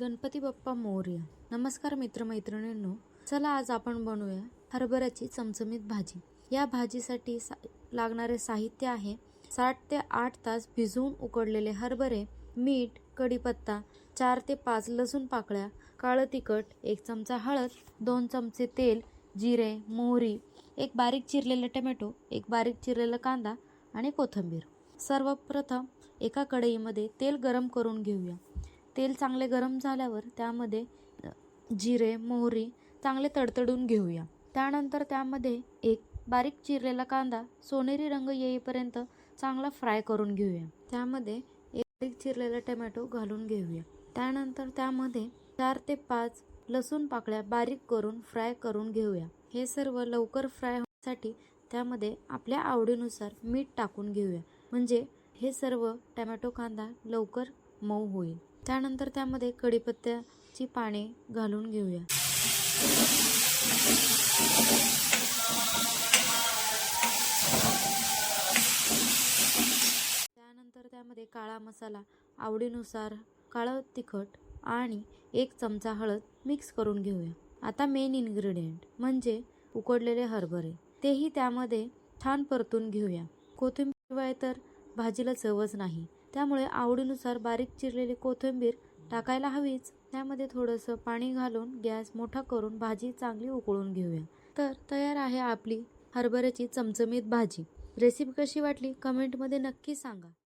गणपती बाप्पा मौर्य. नमस्कार मित्रमैत्रिणींनो. चला आज आपण बनवूया हरभऱ्याची चमचमीत भाजी. या भाजीसाठी सा लागणारे साहित्य आहे साठ ते आठ तास भिजवून उकडलेले हरभरे मीठ कढीपत्ता चार ते पाच लसूण पाकळ्या काळं तिखट एक चमचा हळद दोन चमचे तेल जिरे मोहरी एक बारीक चिरलेला टमॅटो एक बारीक चिरलेला कांदा आणि कोथिंबीर. सर्वप्रथम एका कढईमध्ये तेल गरम करून घेऊया. तेल चांगले गरम झाल्यावर त्यामध्ये जिरे मोहरी चांगले तडतडून घेऊया. त्यानंतर त्यामध्ये एक बारीक चिरलेला कांदा सोनेरी रंग येईपर्यंत चांगला फ्राय करून घेऊया. त्यामध्ये एक बारीक चिरलेला टमॅटो घालून घेऊया. त्यानंतर त्यामध्ये चार ते पाच लसूण पाकळ्या बारीक करून फ्राय करून घेऊया. हे सर्व लवकर फ्राय होण्यासाठी त्यामध्ये आपल्या आवडीनुसार मीठ टाकून घेऊया. म्हणजे हे सर्व टमॅटो कांदा लवकर मऊ होईल. त्यानंतर त्यामध्ये कढीपत्त्याची पाने घालून घेऊया. त्यानंतर त्यामध्ये काळा मसाला आवडीनुसार काळं तिखट आणि एक चमचा हळद मिक्स करून घेऊया. आता मेन इन्ग्रेडियंट म्हणजे उकडलेले हरभरे. तेही त्यामध्ये छान परतून घेऊया. कोथिंबीर तर भाजीला चवच नाही. त्यामुळे आवडीनुसार बारीक चिरलेली कोथिंबीर टाकायला हवीच. त्यामध्ये थोडंसं पाणी घालून गॅस मोठा करून भाजी चांगली उकळून घेऊया. तर तयार आहे आपली हरभऱ्याची चमचमीत भाजी. रेसिपी कशी वाटली? कमेंटमध्ये नक्की सांगा.